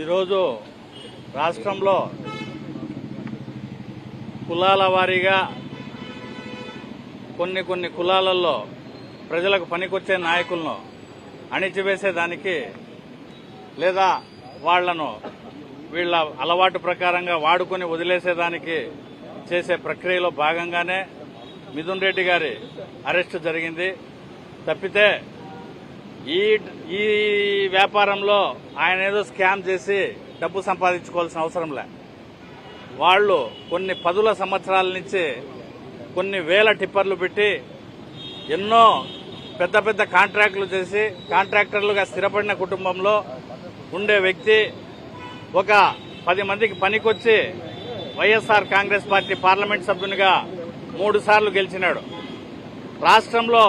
ఈరోజు రాష్ట్రంలో కులాల వారీగా కొన్ని కొన్ని కులాలలో ప్రజలకు పనికొచ్చే నాయకులను అణిచివేసేదానికి లేదా వాళ్ళను వీళ్ళ అలవాటు ప్రకారంగా వాడుకొని వదిలేసేదానికి చేసే ప్రక్రియలో భాగంగానే మిథున్ రెడ్డి గారి అరెస్టు జరిగింది. తప్పితే ఈ ఈ వ్యాపారంలో ఆయన ఏదో స్కామ్ చేసి డబ్బు సంపాదించుకోవాల్సిన అవసరం లే. వాళ్ళు కొన్ని పదుల సంవత్సరాల నుంచి కొన్ని వేల టిప్పర్లు పెట్టి ఎన్నో పెద్ద పెద్ద కాంట్రాక్టులు చేసి కాంట్రాక్టర్లుగా స్థిరపడిన కుటుంబంలో ఉండే వ్యక్తి ఒక పది మందికి పనికొచ్చి వైఎస్ఆర్ కాంగ్రెస్ పార్టీ పార్లమెంట్ సభ్యునిగా మూడు సార్లు గెలిచినాడు. రాష్ట్రంలో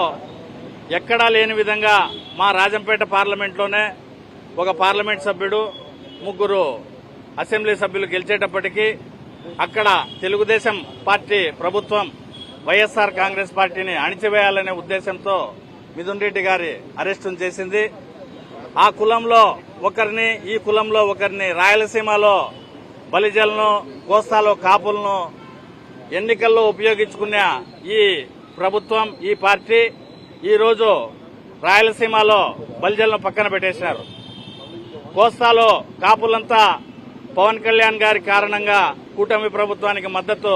ఎక్కడా లేని విధంగా మా రాజంపేట పార్లమెంట్లోనే ఒక పార్లమెంట్ సభ్యుడు ముగ్గురు అసెంబ్లీ సభ్యులు గెలిచేటప్పటికీ అక్కడ తెలుగుదేశం పార్టీ ప్రభుత్వం వైఎస్ఆర్ కాంగ్రెస్ పార్టీని అణిచివేయాలనే ఉద్దేశంతో మిథున్ రెడ్డి గారి అరెస్టును చేసింది. ఆ కులంలో ఒకరిని ఈ కులంలో ఒకరిని రాయలసీమలో బలిజలను కోస్తాలో కాపులను ఎన్నికల్లో ఉపయోగించుకునే ఈ ప్రభుత్వం ఈ పార్టీ ఈరోజు రాయలసీమలో బలిజలను పక్కన పెట్టేశారు కోస్తాలో కాపులంతా పవన్ కళ్యాణ్ గారి కారణంగా కూటమి ప్రభుత్వానికి మద్దతు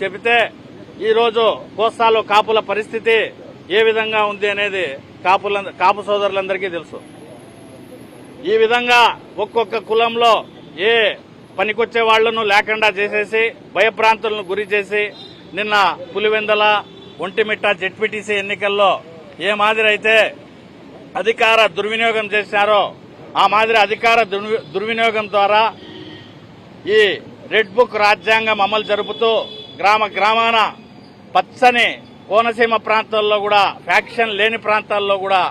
చెబితే ఈరోజు కోస్తాలో కాపుల పరిస్థితి ఏ విధంగా ఉంది అనేది కాపుల కాపు సోదరులందరికీ తెలుసు. ఈ విధంగా ఒక్కొక్క కులంలో ఏ పనికొచ్చే వాళ్ళను లేకుండా చేసేసి భయప్రాంతులను గురి చేసి నిన్న పులివెందల ఒంటిమిట్ట జెడ్పీటీసీ ఎన్నికల్లో ఏ మాదిరి అయితే అధికార దుర్వినియోగం చేశారో ఆ మాదిరి అధికార దుర్వి- దుర్వినియోగం ద్వారా ఈ రెడ్ బుక్ రాజ్యాంగం అమలు జరుపుతూ గ్రామ గ్రామాన పచ్చని కోనసీమ ప్రాంతాల్లో కూడా ఫ్యాక్షన్ లేని ప్రాంతాల్లో కూడా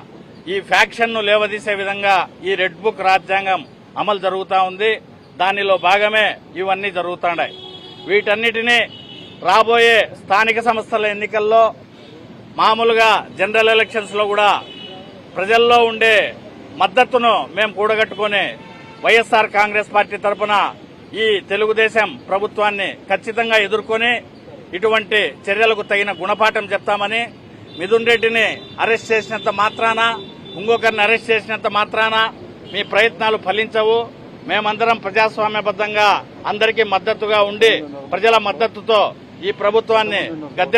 ఈ ఫ్యాక్షన్ను లేవదీసే విధంగా ఈ రెడ్ బుక్ రాజ్యాంగం అమలు జరుగుతూ ఉంది. దానిలో భాగమే ఇవన్నీ జరుగుతున్నాయి వీటన్నిటినీ రాబోయే స్థానిక సంస్థల ఎన్నికల్లో మామూలుగా జనరల్ ఎలక్షన్స్లో కూడా ప్రజల్లో ఉండే మద్దతును మేము కూడగట్టుకుని వైఎస్ఆర్ కాంగ్రెస్ పార్టీ తరఫున ఈ తెలుగుదేశం ప్రభుత్వాన్ని ఖచ్చితంగా ఎదుర్కొని ఇటువంటి చర్యలకు తగిన గుణపాఠం చెప్తామని మిథున్ రెడ్డిని అరెస్ట్ చేసినంత మాత్రాన ఇంకొకరిని అరెస్ట్ చేసినంత మాత్రాన మీ ప్రయత్నాలు ఫలించవు. మేమందరం ప్రజాస్వామ్యబద్ధంగా అందరికీ మద్దతుగా ఉండి ప్రజల మద్దతుతో ఈ ప్రభుత్వాన్ని గద్దె